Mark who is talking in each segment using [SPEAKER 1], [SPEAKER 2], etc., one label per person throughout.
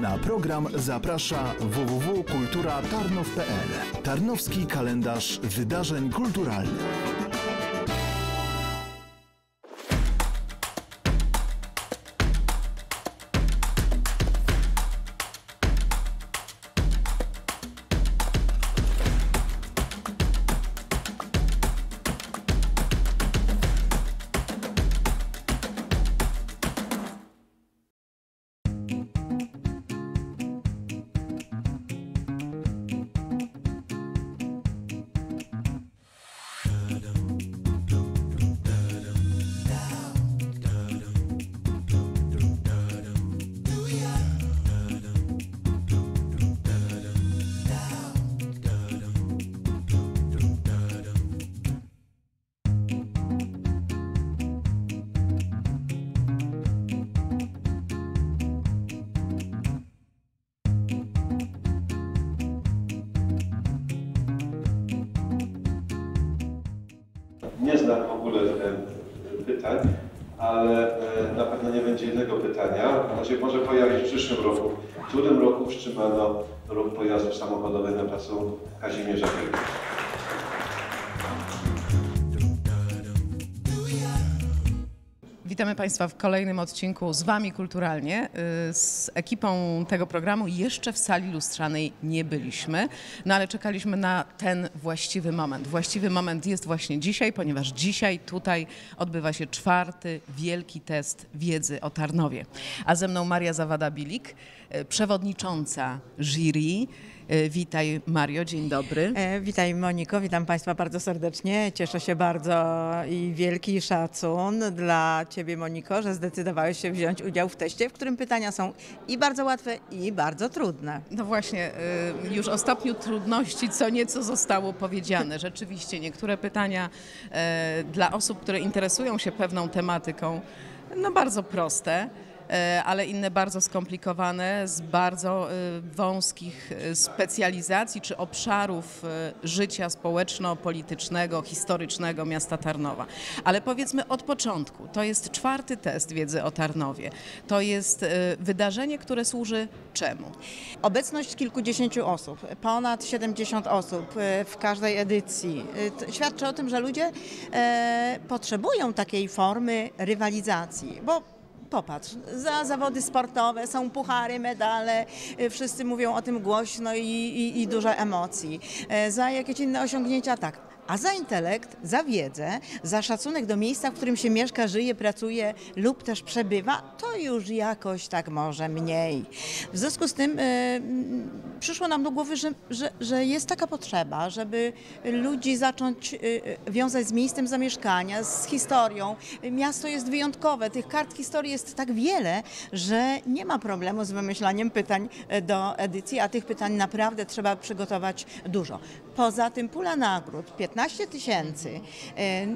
[SPEAKER 1] Na program zaprasza www.kulturatarnow.pl Tarnowski kalendarz wydarzeń kulturalnych.
[SPEAKER 2] Placu Kazimierza Wielkiego?
[SPEAKER 3] Witamy Państwa w kolejnym odcinku z Wami kulturalnie. Y, Z ekipą tego programu jeszcze w sali lustrzanej nie byliśmy, no ale czekaliśmy na ten właściwy moment. Właściwy moment jest właśnie dzisiaj, ponieważ dzisiaj tutaj odbywa się czwarty wielki test wiedzy o Tarnowie. A ze mną Maria Zawada-Bilik, y, przewodnicząca jury. Y, Witaj Mario, dzień dobry.
[SPEAKER 4] E, Witaj Moniko, witam Państwa bardzo serdecznie. Cieszę się bardzo i wielki szacun dla Ciebie Moniko, że zdecydowałeś się wziąć udział w teście, w którym pytania są i bardzo łatwe i bardzo trudne.
[SPEAKER 3] No właśnie, y, już o stopniu trudności co nieco zostało powiedziane. Rzeczywiście niektóre pytania e, dla osób, które interesują się pewną tematyką, no bardzo proste. E, Ale inne bardzo skomplikowane, z bardzo y, wąskich y, specjalizacji czy obszarów życia społeczno-politycznego, historycznego miasta Tarnowa. Ale powiedzmy od początku, to jest czwarty test wiedzy o Tarnowie. To jest wydarzenie, które służy czemu?
[SPEAKER 4] Obecność kilkudziesięciu osób, ponad 70 osób e, w każdej edycji, e, świadczy o tym, że ludzie e, potrzebują takiej formy rywalizacji, bo Popatrz, za zawody sportowe są puchary, medale, e, wszyscy mówią o tym głośno i, i, i dużo emocji. E, Za jakieś inne osiągnięcia tak. A za intelekt, za wiedzę, za szacunek do miejsca, w którym się mieszka, żyje, pracuje lub też przebywa, to już jakoś tak może mniej. W związku z tym mm, przyszło nam do głowy, że, że, że jest taka potrzeba, żeby ludzi zacząć e, e, wiązać z miejscem zamieszkania, z historią. Miasto jest wyjątkowe, tych kart historii jest tak wiele, że nie ma problemu z wymyślaniem pytań e, do edycji, a tych pytań naprawdę trzeba przygotować dużo. Poza tym pula nagród 15 tysięcy e,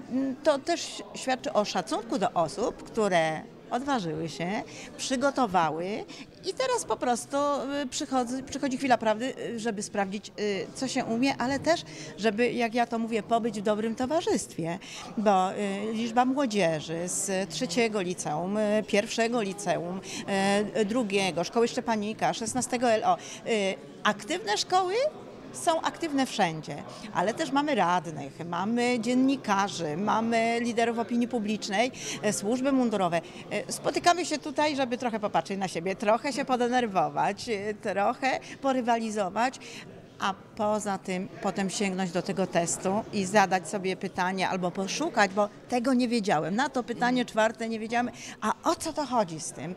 [SPEAKER 4] to też świadczy o szacunku do osób, które odważyły się, przygotowały i teraz po prostu y, przychodzi, przychodzi chwila prawdy, y, żeby sprawdzić, y, co się umie, ale też, żeby, jak ja to mówię, pobyć w dobrym towarzystwie, bo liczba młodzieży z trzeciego liceum, pierwszego liceum, drugiego, szkoły Szczepanika, 16 LO, aktywne szkoły są aktywne wszędzie, ale też mamy radnych, mamy dziennikarzy, mamy liderów opinii publicznej, e, służby mundurowe. E, Spotykamy się tutaj, żeby trochę popatrzeć na siebie, trochę się podenerwować, e, trochę porywalizować. A poza tym potem sięgnąć do tego testu i zadać sobie pytanie albo poszukać, bo tego nie wiedziałem. Na to pytanie czwarte nie wiedziałem, a o co to chodzi z tym?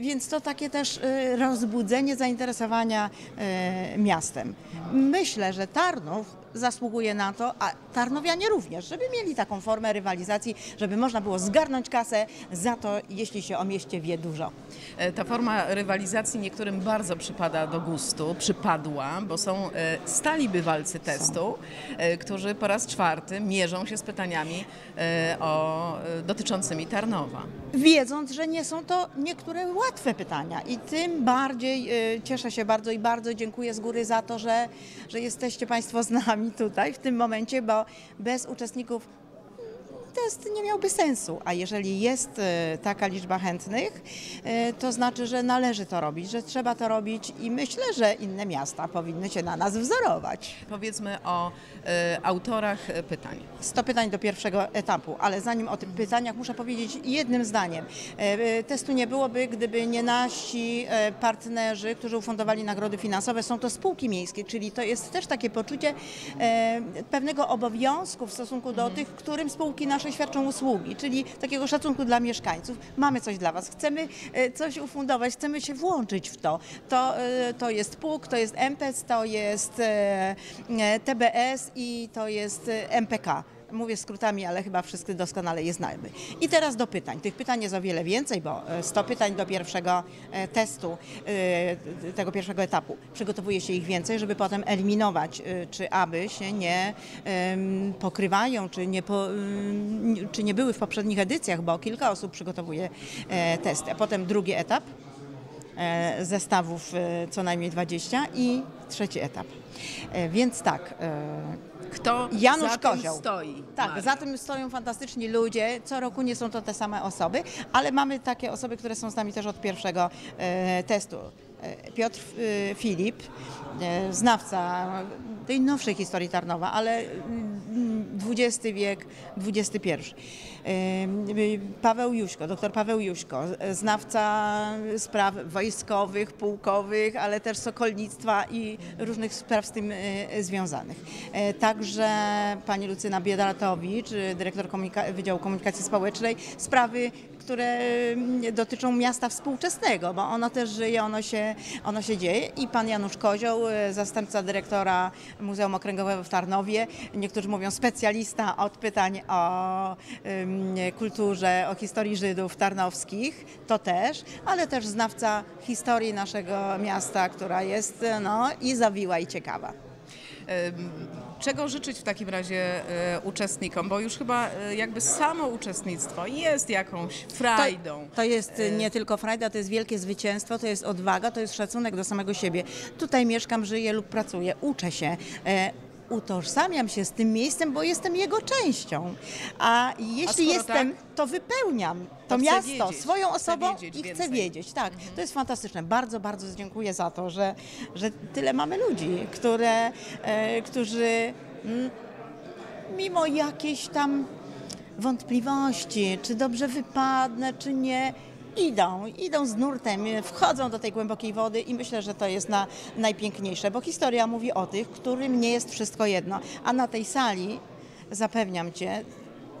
[SPEAKER 4] Więc to takie też y, rozbudzenie zainteresowania y, miastem. Myślę, że Tarnów zasługuje na to, a Tarnowianie również, żeby mieli taką formę rywalizacji, żeby można było zgarnąć kasę za to, jeśli się o mieście wie dużo.
[SPEAKER 3] E, Ta forma rywalizacji niektórym bardzo przypada do gustu, przypadła, bo są e, stali bywalcy testu, e, którzy po raz czwarty mierzą się z pytaniami o, dotyczącymi Tarnowa.
[SPEAKER 4] wiedząc, że nie są to niektóre łatwe pytania. I tym bardziej cieszę się bardzo i bardzo dziękuję z góry za to, że, że jesteście Państwo z nami tutaj w tym momencie, bo bez uczestników test nie miałby sensu. A jeżeli jest e, taka liczba chętnych, e, to znaczy, że należy to robić, że trzeba to robić i myślę, że inne miasta powinny się na nas wzorować.
[SPEAKER 3] Powiedzmy o e, autorach pytań.
[SPEAKER 4] 100 pytań do pierwszego etapu, ale zanim o tych pytaniach muszę powiedzieć jednym zdaniem. Testu nie byłoby, gdyby nie nasi partnerzy, którzy ufundowali nagrody finansowe. Są to spółki miejskie, czyli to jest też takie poczucie pewnego obowiązku w stosunku do tych, którym spółki nasze świadczą usługi, czyli takiego szacunku dla mieszkańców. Mamy coś dla Was, chcemy e, coś ufundować, chcemy się włączyć w to. To, e, to jest PUK, to jest MPEC, to jest e, TBS i to jest MPK. Mówię skrótami, ale chyba wszyscy doskonale je znamy. I teraz do pytań. Tych pytań jest o wiele więcej, bo e, 100 pytań do pierwszego e, testu, e, tego pierwszego etapu. Przygotowuje się ich więcej, żeby potem eliminować, e, czy aby się nie pokrywają, czy nie, po, czy nie były w poprzednich edycjach, bo kilka osób przygotowuje e, testy. A potem drugi etap e, zestawów e, co najmniej 20 i trzeci etap. E, Więc tak, e,
[SPEAKER 3] Kto
[SPEAKER 4] Janusz
[SPEAKER 3] za tym
[SPEAKER 4] Kozioł.
[SPEAKER 3] stoi?
[SPEAKER 4] tak,
[SPEAKER 3] Maria?
[SPEAKER 4] za tym stoją fantastyczni ludzie. Co roku nie są to te same osoby, ale mamy takie osoby, które są z nami też od pierwszego e, testu. E, Piotr e, Filip, e, znawca tej nowszej historii Tarnowa, ale mm, XX wiek, XXI. Paweł Juśko, doktor Paweł Juśko, znawca spraw wojskowych, pułkowych, ale też sokolnictwa i różnych spraw z tym e, związanych. E, Także pani Lucyna Biedatowicz, dyrektor komunika- Wydziału Komunikacji Społecznej, sprawy, które mm, dotyczą miasta współczesnego, bo ono też żyje, ono się, ono się dzieje. I pan Janusz Kozioł, e, zastępca dyrektora Muzeum Okręgowego w Tarnowie, niektórzy mówią specjalista od pytań o kulturze, o historii Żydów tarnowskich, to też, ale też znawca historii naszego miasta, która jest e, no, i zawiła i ciekawa.
[SPEAKER 3] Czego życzyć w takim razie e, uczestnikom? Bo już chyba e, jakby samo uczestnictwo jest jakąś frajdą.
[SPEAKER 4] To, to jest nie tylko frajda, to jest wielkie zwycięstwo, to jest odwaga, to jest szacunek do samego siebie. Tutaj mieszkam, żyję lub pracuję, uczę się. Utożsamiam się z tym miejscem, bo jestem jego częścią. A jeśli
[SPEAKER 3] skoro
[SPEAKER 4] jestem,
[SPEAKER 3] tak,
[SPEAKER 4] to wypełniam to,
[SPEAKER 3] to chcę
[SPEAKER 4] miasto
[SPEAKER 3] wiedzieć,
[SPEAKER 4] swoją
[SPEAKER 3] chcę
[SPEAKER 4] osobą
[SPEAKER 3] wiedzieć
[SPEAKER 4] i chcę wiedzieć. Tak, to jest fantastyczne. Bardzo, bardzo dziękuję za to, że, że tyle mamy ludzi, które, e, którzy mm, mimo jakiejś tam wątpliwości, czy dobrze wypadnę, czy nie, idą, idą z nurtem, wchodzą do tej głębokiej wody i myślę, że to jest na, najpiękniejsze, bo historia mówi o tych, którym nie jest wszystko jedno. A na tej sali, zapewniam Cię,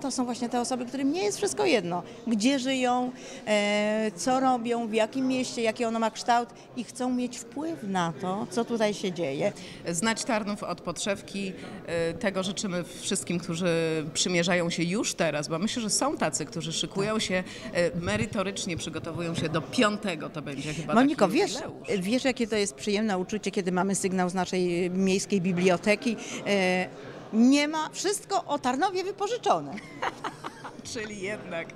[SPEAKER 4] to są właśnie te osoby, którym nie jest wszystko jedno. Gdzie żyją, e, co robią, w jakim mieście, jaki ono ma kształt i chcą mieć wpływ na to, co tutaj się dzieje.
[SPEAKER 3] Znać Tarnów od podszewki. e, Tego życzymy wszystkim, którzy przymierzają się już teraz, bo myślę, że są tacy, którzy szykują się e, merytorycznie, przygotowują się do piątego. To będzie chyba
[SPEAKER 4] Moniko, wiesz, wiesz, jakie to jest przyjemne uczucie, kiedy mamy sygnał z naszej miejskiej biblioteki. Nie ma, wszystko o Tarnowie wypożyczone.
[SPEAKER 3] Czyli jednak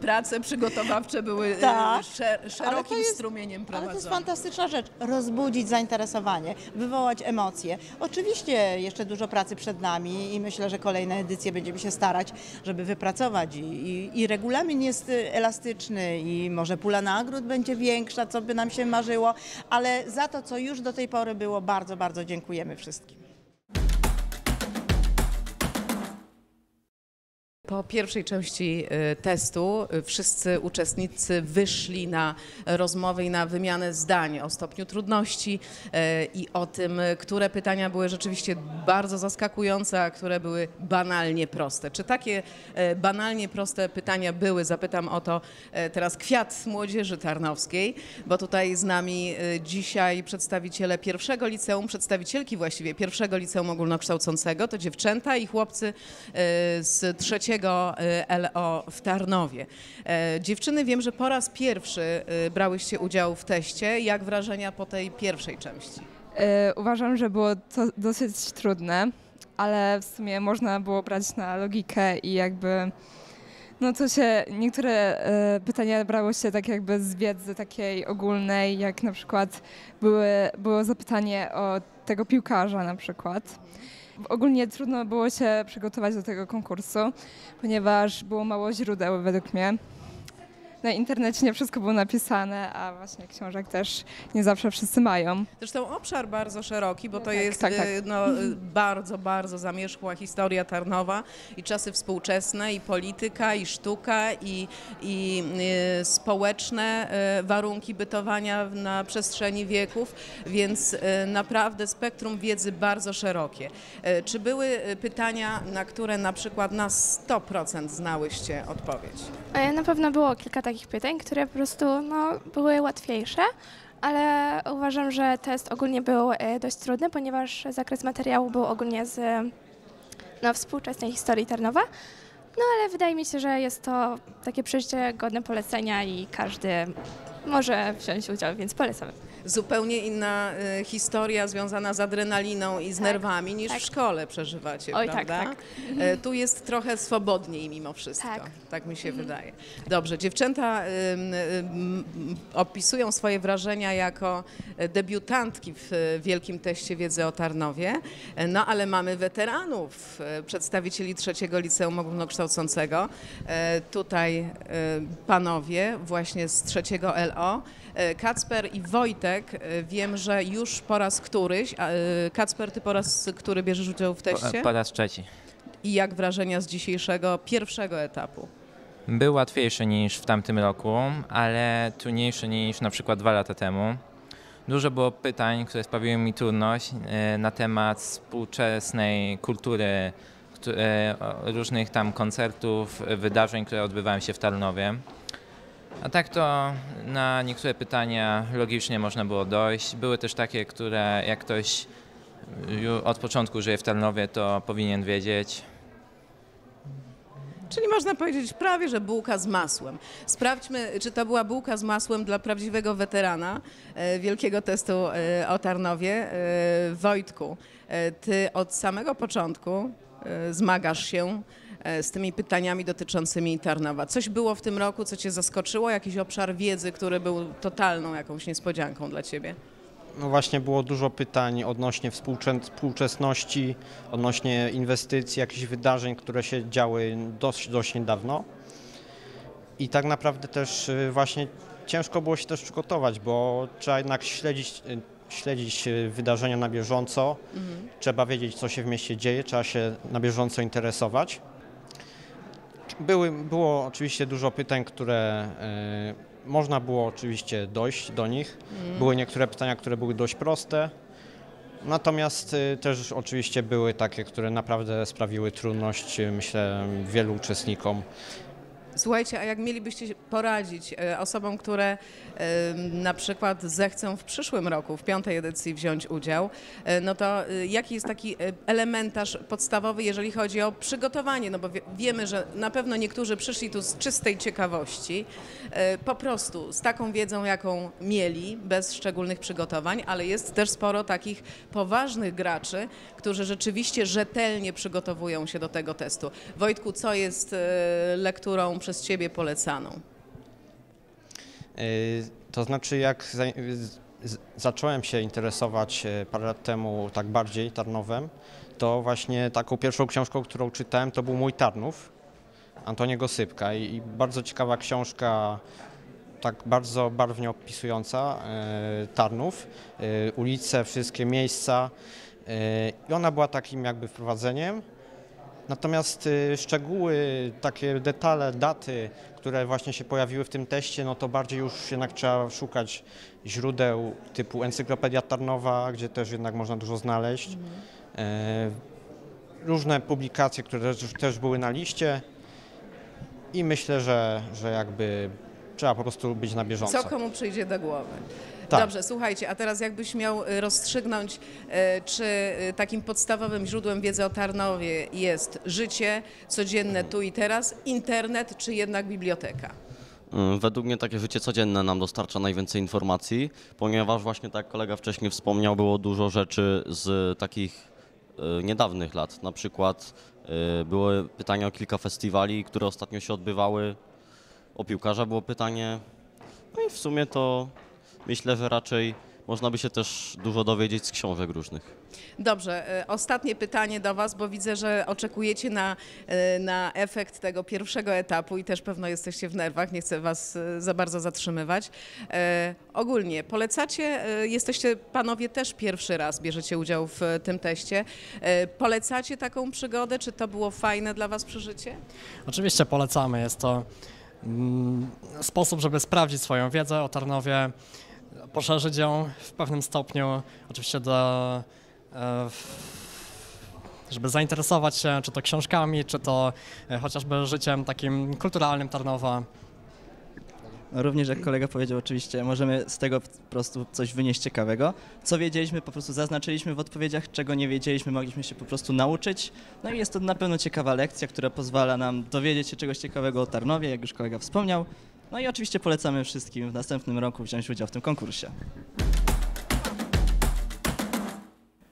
[SPEAKER 3] prace przygotowawcze były e,
[SPEAKER 4] Tak,
[SPEAKER 3] szer- szerokim
[SPEAKER 4] jest-
[SPEAKER 3] strumieniem
[SPEAKER 4] Ale to jest
[SPEAKER 3] prowadzone.
[SPEAKER 4] fantastyczna rzecz. Rozbudzić zainteresowanie, wywołać emocje. Oczywiście jeszcze dużo pracy przed nami i myślę, że kolejne edycje będziemy się starać, żeby wypracować. I, i, i regulamin jest y, elastyczny i może pula nagród będzie większa, co by nam się marzyło, ale za to, co już do tej pory było, bardzo, bardzo dziękujemy wszystkim.
[SPEAKER 3] Po pierwszej części y, testu y, wszyscy uczestnicy wyszli na rozmowę i na wymianę zdań o stopniu trudności y, i o tym, które pytania były rzeczywiście bardzo zaskakujące, a które były banalnie proste. Czy takie banalnie proste pytania były? Zapytam o to teraz kwiat młodzieży tarnowskiej, bo tutaj z nami dzisiaj przedstawiciele pierwszego liceum, przedstawicielki właściwie pierwszego liceum ogólnokształcącego, to dziewczęta i chłopcy z trzeciego y, LO w Tarnowie. E, Dziewczyny, wiem, że po raz pierwszy y, brałyście udział w teście. Jak wrażenia po tej pierwszej części?
[SPEAKER 5] E, Uważam, że było to dosyć trudne, ale w sumie można było brać na logikę i jakby. No to się, niektóre e, pytania brało się tak jakby z wiedzy takiej ogólnej, jak na przykład były, było zapytanie o tego piłkarza na przykład. Ogólnie trudno było się przygotować do tego konkursu, ponieważ było mało źródeł według mnie. Na internecie nie wszystko było napisane, a właśnie książek też nie zawsze wszyscy mają.
[SPEAKER 3] Zresztą obszar bardzo szeroki, bo to
[SPEAKER 5] tak,
[SPEAKER 3] jest
[SPEAKER 5] tak, tak.
[SPEAKER 3] e, No, e, bardzo, bardzo zamierzchła historia Tarnowa i czasy współczesne, i polityka, i sztuka, i, i e, społeczne warunki bytowania na przestrzeni wieków, więc naprawdę spektrum wiedzy bardzo szerokie. Czy były pytania, na które na przykład na 100% znałyście odpowiedź?
[SPEAKER 6] Na pewno było kilka takich pytań, które po prostu no, były łatwiejsze, ale uważam, że test ogólnie był e, dość trudny, ponieważ zakres materiału był ogólnie z no, współczesnej historii Tarnowa. No ale wydaje mi się, że jest to takie przejście godne polecenia i każdy może wziąć udział, więc polecamy.
[SPEAKER 3] Zupełnie inna e, historia związana z adrenaliną i z
[SPEAKER 6] Tak,
[SPEAKER 3] nerwami niż
[SPEAKER 6] tak.
[SPEAKER 3] w szkole przeżywacie,
[SPEAKER 6] Oj, tak,
[SPEAKER 3] prawda? E, Tu jest trochę swobodniej mimo wszystko.
[SPEAKER 6] Tak.
[SPEAKER 3] Tak mi się wydaje. Dobrze, dziewczęta ym, opisują swoje wrażenia jako e, debiutantki w e, Wielkim Teście Wiedzy o Tarnowie, no ale mamy weteranów, przedstawicieli trzeciego liceum ogólnokształcącego. Tutaj panowie właśnie z trzeciego LO. Kacper i Wojtek, e, wiem, że już po raz któryś, a, e, Kacper, ty po raz który bierzesz udział w teście?
[SPEAKER 7] Po, po raz trzeci.
[SPEAKER 3] I jak wrażenia z dzisiejszego pierwszego etapu?
[SPEAKER 7] Był łatwiejszy niż w tamtym roku, ale trudniejszy niż na przykład dwa lata temu. Dużo było pytań, które sprawiły mi trudność e, na temat współczesnej kultury, różnych tam koncertów, wydarzeń, które odbywają się w Tarnowie. A tak to na niektóre pytania logicznie można było dojść. Były też takie, które jak ktoś od początku żyje w Tarnowie, to powinien wiedzieć.
[SPEAKER 3] Czyli można powiedzieć prawie, że bułka z masłem. Sprawdźmy, czy to była bułka z masłem dla prawdziwego weterana e, wielkiego testu e, o Tarnowie. E, Wojtku, ty od samego początku zmagasz się z tymi pytaniami dotyczącymi Tarnowa. Coś było w tym roku, co cię zaskoczyło? Jakiś obszar wiedzy, który był totalną jakąś niespodzianką dla ciebie?
[SPEAKER 8] No właśnie było dużo pytań odnośnie współczesności, odnośnie inwestycji, jakichś wydarzeń, które się działy dość, dość niedawno. I tak naprawdę też y, właśnie ciężko było się też przygotować, bo trzeba jednak śledzić, y, śledzić y, wydarzenia na bieżąco, trzeba wiedzieć, co się w mieście dzieje, trzeba się na bieżąco interesować. Były, było oczywiście dużo pytań, które y, można było oczywiście dojść do nich. Były niektóre pytania, które były dość proste. Natomiast y, też oczywiście były takie, które naprawdę sprawiły trudność, y, myślę, wielu uczestnikom.
[SPEAKER 3] Słuchajcie, a jak mielibyście poradzić e, osobom, które e, na przykład zechcą w przyszłym roku, w piątej edycji wziąć udział, e, no to jaki jest taki elementarz podstawowy, jeżeli chodzi o przygotowanie? No bo wie, wiemy, że na pewno niektórzy przyszli tu z czystej ciekawości, po prostu z taką wiedzą, jaką mieli, bez szczególnych przygotowań, ale jest też sporo takich poważnych graczy, którzy rzeczywiście rzetelnie przygotowują się do tego testu. Wojtku, co jest lekturą przez Ciebie polecaną?
[SPEAKER 8] Y, To znaczy, jak zacząłem się interesować y, parę lat temu tak bardziej Tarnowem, to właśnie taką pierwszą książką, którą czytałem, to był Mój Tarnów Antoniego Sypka i, bardzo ciekawa książka, tak bardzo barwnie opisująca y, Tarnów, ulice, wszystkie miejsca i ona była takim jakby wprowadzeniem. Natomiast y, szczegóły, takie detale, daty, które właśnie się pojawiły w tym teście, no to bardziej już jednak trzeba szukać źródeł typu Encyklopedia Tarnowa, gdzie też jednak można dużo znaleźć. E, różne publikacje, które też, też były na liście i myślę, że, że jakby trzeba po prostu być na bieżąco.
[SPEAKER 3] Co komu przyjdzie do głowy?
[SPEAKER 8] Tak.
[SPEAKER 3] Dobrze, słuchajcie, a teraz jakbyś miał y, rozstrzygnąć, y, czy y, takim podstawowym źródłem wiedzy o Tarnowie jest życie codzienne tu i teraz, internet, czy jednak biblioteka?
[SPEAKER 9] Mm, Według mnie takie życie codzienne nam dostarcza najwięcej informacji, ponieważ właśnie tak jak kolega wcześniej wspomniał, było dużo rzeczy z takich niedawnych lat. Na przykład były pytania o kilka festiwali, które ostatnio się odbywały. O piłkarza było pytanie. No i w sumie to myślę, że raczej można by się też dużo dowiedzieć z książek różnych.
[SPEAKER 3] Dobrze, e, ostatnie pytanie do Was, bo widzę, że oczekujecie na, e, na efekt tego pierwszego etapu i też pewno jesteście w nerwach, nie chcę Was e, za bardzo zatrzymywać. Ogólnie polecacie, jesteście Panowie też pierwszy raz bierzecie udział w tym teście. Polecacie taką przygodę? Czy to było fajne dla Was przeżycie?
[SPEAKER 10] Oczywiście polecamy. Jest to mm, sposób, żeby sprawdzić swoją wiedzę o Tarnowie, poszerzyć ją w pewnym stopniu, oczywiście do, e, żeby zainteresować się czy to książkami, czy to e, chociażby życiem takim kulturalnym Tarnowa.
[SPEAKER 11] Również jak kolega powiedział, oczywiście możemy z tego po prostu coś wynieść ciekawego. Co wiedzieliśmy, po prostu zaznaczyliśmy w odpowiedziach, czego nie wiedzieliśmy, mogliśmy się po prostu nauczyć. No i jest to na pewno ciekawa lekcja, która pozwala nam dowiedzieć się czegoś ciekawego o Tarnowie, jak już kolega wspomniał. No i oczywiście polecamy wszystkim w następnym roku wziąć udział w tym konkursie.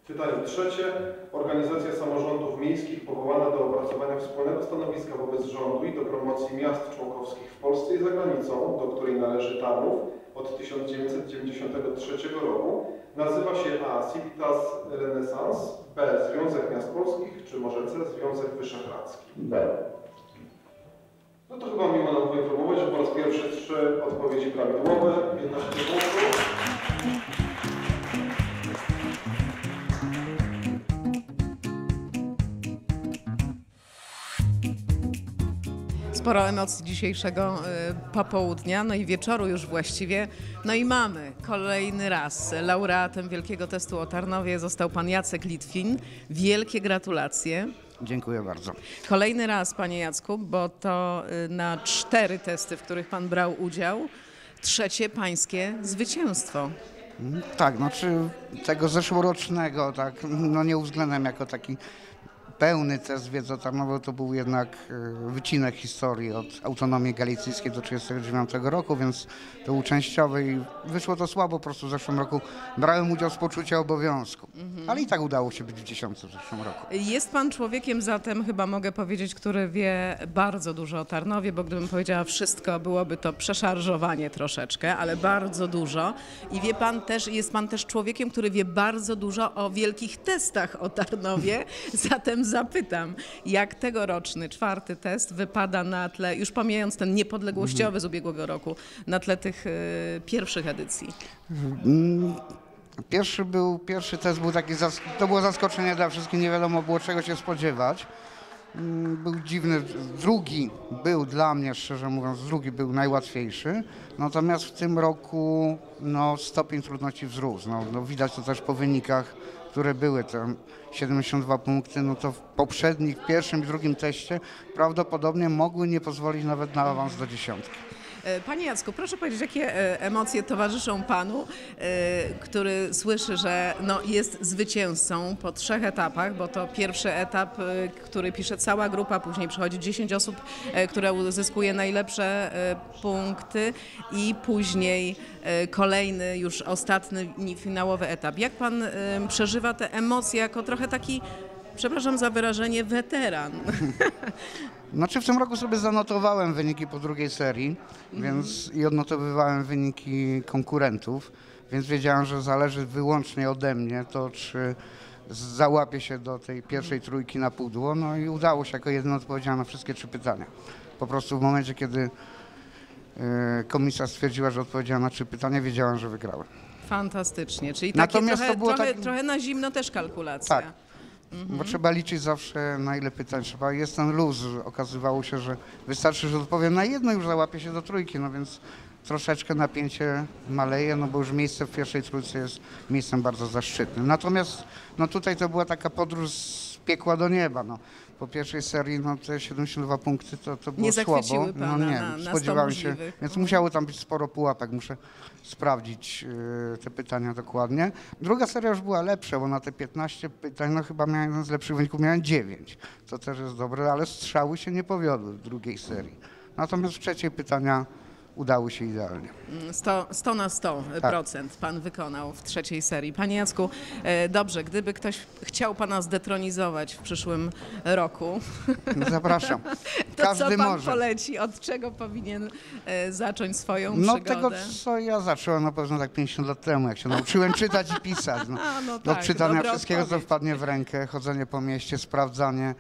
[SPEAKER 12] Pytanie trzecie. Organizacja samorządów miejskich powołana do opracowania wspólnego stanowiska wobec rządu i do promocji miast członkowskich w Polsce i za granicą, do której należy Tarnów od 1993 roku, nazywa się A. Civitas Renaissance, B. Związek Miast Polskich, czy może C. Związek Wyszehradzki? B. No to chyba miło nam poinformować, że po raz pierwszy trzy odpowiedzi prawidłowe, 15 punktów.
[SPEAKER 3] Sporo emocji dzisiejszego y, popołudnia, no i wieczoru już właściwie. No i mamy kolejny raz laureatem Wielkiego Testu o Tarnowie został pan Jacek Litwin. Wielkie gratulacje.
[SPEAKER 13] Dziękuję bardzo.
[SPEAKER 3] Kolejny raz, panie Jacku, bo to y, na cztery testy, w których pan brał udział, trzecie pańskie zwycięstwo.
[SPEAKER 13] Mm, Tak, znaczy tego zeszłorocznego, tak, no nie uwzględniam jako taki pełny test wiedzy o Tarnowie, to był jednak e, wycinek historii od autonomii galicyjskiej do 1939 roku, więc to był częściowy i wyszło to słabo, po prostu w zeszłym roku brałem udział z poczucia obowiązku, ale i tak udało się być w dziesiątce w zeszłym roku.
[SPEAKER 3] Jest pan człowiekiem zatem, chyba mogę powiedzieć, który wie bardzo dużo o Tarnowie, bo gdybym powiedziała wszystko, byłoby to przeszarżowanie troszeczkę, ale bardzo dużo. I wie pan też, jest pan też człowiekiem, który wie bardzo dużo o wielkich testach o Tarnowie. Zatem zapytam, jak tegoroczny czwarty test wypada na tle, już pomijając ten niepodległościowy z ubiegłego roku, na tle tych y, pierwszych edycji?
[SPEAKER 13] Mm, Pierwszy był, pierwszy test był taki, to było zaskoczenie dla wszystkich, nie wiadomo było czego się spodziewać. Mm, Był dziwny, drugi był dla mnie, szczerze mówiąc, drugi był najłatwiejszy, natomiast w tym roku no, stopień trudności wzrósł. No, no, widać to też po wynikach, które były, te 72 punkty, no to w poprzednich, pierwszym i drugim teście prawdopodobnie mogły nie pozwolić nawet na awans do dziesiątki.
[SPEAKER 3] E, Panie Jacku, proszę powiedzieć, jakie e, emocje towarzyszą panu, e, który słyszy, że no, jest zwycięzcą po trzech etapach, bo to pierwszy etap, który pisze cała grupa, później przychodzi 10 osób, które uzyskuje najlepsze punkty i później kolejny, już ostatni, finałowy etap. Jak pan przeżywa te emocje jako trochę taki, przepraszam za wyrażenie, weteran?
[SPEAKER 13] Znaczy w tym roku sobie zanotowałem wyniki po drugiej serii, więc i odnotowywałem wyniki konkurentów, więc wiedziałem, że zależy wyłącznie ode mnie to, czy załapię się do tej pierwszej trójki na pudło. No i udało się jako jeden odpowiedziałem na wszystkie trzy pytania. Po prostu w momencie, kiedy e, komisja stwierdziła, że odpowiedziałem na trzy pytania, wiedziałem, że wygrałem.
[SPEAKER 3] Fantastycznie, czyli takie
[SPEAKER 13] Natomiast
[SPEAKER 3] trochę,
[SPEAKER 13] to było
[SPEAKER 3] trochę,
[SPEAKER 13] tak-
[SPEAKER 3] trochę na zimno też kalkulacja.
[SPEAKER 13] Tak. Bo trzeba liczyć zawsze na ile pytań trzeba. Jest ten luz. Okazywało się, że wystarczy, że odpowiem na jedno już załapię się do trójki, no więc troszeczkę napięcie maleje, no bo już miejsce w pierwszej trójce jest miejscem bardzo zaszczytnym. Natomiast no tutaj to była taka podróż piekła do nieba. No. Po pierwszej serii no te 72 punkty to, to było
[SPEAKER 3] Nie
[SPEAKER 13] słabo. No
[SPEAKER 3] pana
[SPEAKER 13] nie,
[SPEAKER 3] na- na
[SPEAKER 13] spodziewałem się,
[SPEAKER 3] możliwych.
[SPEAKER 13] więc musiało tam być sporo pułapek. Muszę sprawdzić y, te pytania dokładnie. Druga seria już była lepsza, bo na te 15 pytań, no chyba miałem jeden z lepszych wyników, miałem 9. To też jest dobre, ale strzały się nie powiodły w drugiej serii. Natomiast w trzeciej pytania udały się idealnie.
[SPEAKER 3] 100, 100 na 100
[SPEAKER 13] Tak.
[SPEAKER 3] procent pan wykonał w trzeciej serii. Panie Jacku, e, dobrze, gdyby ktoś chciał pana zdetronizować w przyszłym roku,
[SPEAKER 13] Zapraszam.
[SPEAKER 3] to
[SPEAKER 13] Każdy
[SPEAKER 3] co pan
[SPEAKER 13] może.
[SPEAKER 3] poleci? Od czego powinien e, zacząć swoją
[SPEAKER 13] No
[SPEAKER 3] przygodę?
[SPEAKER 13] tego, co ja zacząłem na pewno tak 50 lat temu, jak się nauczyłem czytać i pisać. No.
[SPEAKER 3] A, no
[SPEAKER 13] Od
[SPEAKER 3] tak,
[SPEAKER 13] czytania wszystkiego, co
[SPEAKER 3] odpowiedź.
[SPEAKER 13] wpadnie w rękę, chodzenie po mieście, sprawdzanie,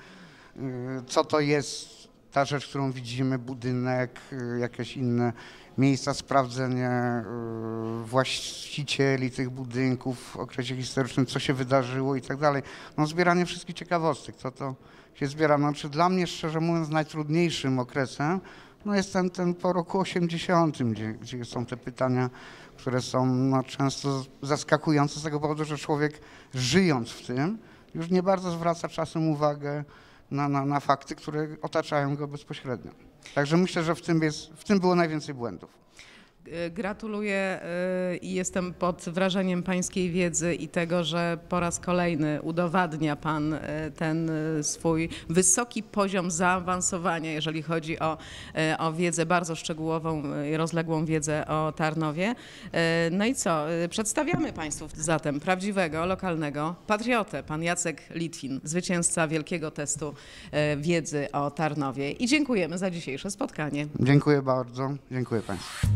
[SPEAKER 13] y, co to jest ta rzecz, którą widzimy, budynek, y, jakieś inne miejsca, sprawdzenie y, właścicieli tych budynków w okresie historycznym, co się wydarzyło i tak dalej. No zbieranie wszystkich ciekawostek, co to się zbiera. No, czy dla mnie, szczerze mówiąc, najtrudniejszym okresem no jest ten, ten po roku 80, gdzie, gdzie są te pytania, które są no, często zaskakujące z tego powodu, że człowiek żyjąc w tym już nie bardzo zwraca czasem uwagę na, na, na fakty, które otaczają go bezpośrednio. Także myślę, że w tym, jest, w tym było najwięcej błędów.
[SPEAKER 3] E, Gratuluję e, i jestem pod wrażeniem pańskiej wiedzy i tego, że po raz kolejny udowadnia pan e, ten swój wysoki poziom zaawansowania, jeżeli chodzi o, o wiedzę bardzo szczegółową i rozległą wiedzę o Tarnowie. No i co? Przedstawiamy państwu zatem prawdziwego, lokalnego patriotę, pan Jacek Litwin, zwycięzca wielkiego testu wiedzy o Tarnowie. I dziękujemy za dzisiejsze spotkanie.
[SPEAKER 13] Dziękuję bardzo. Dziękuję Państwu.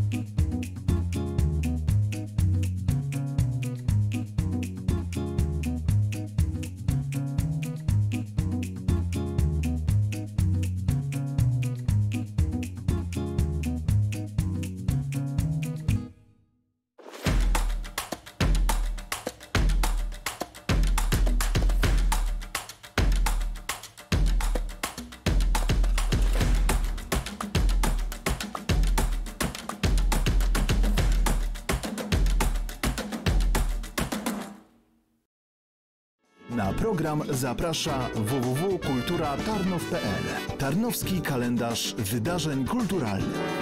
[SPEAKER 1] Program zaprasza www.kulturatarnow.pl Tarnowski kalendarz wydarzeń kulturalnych.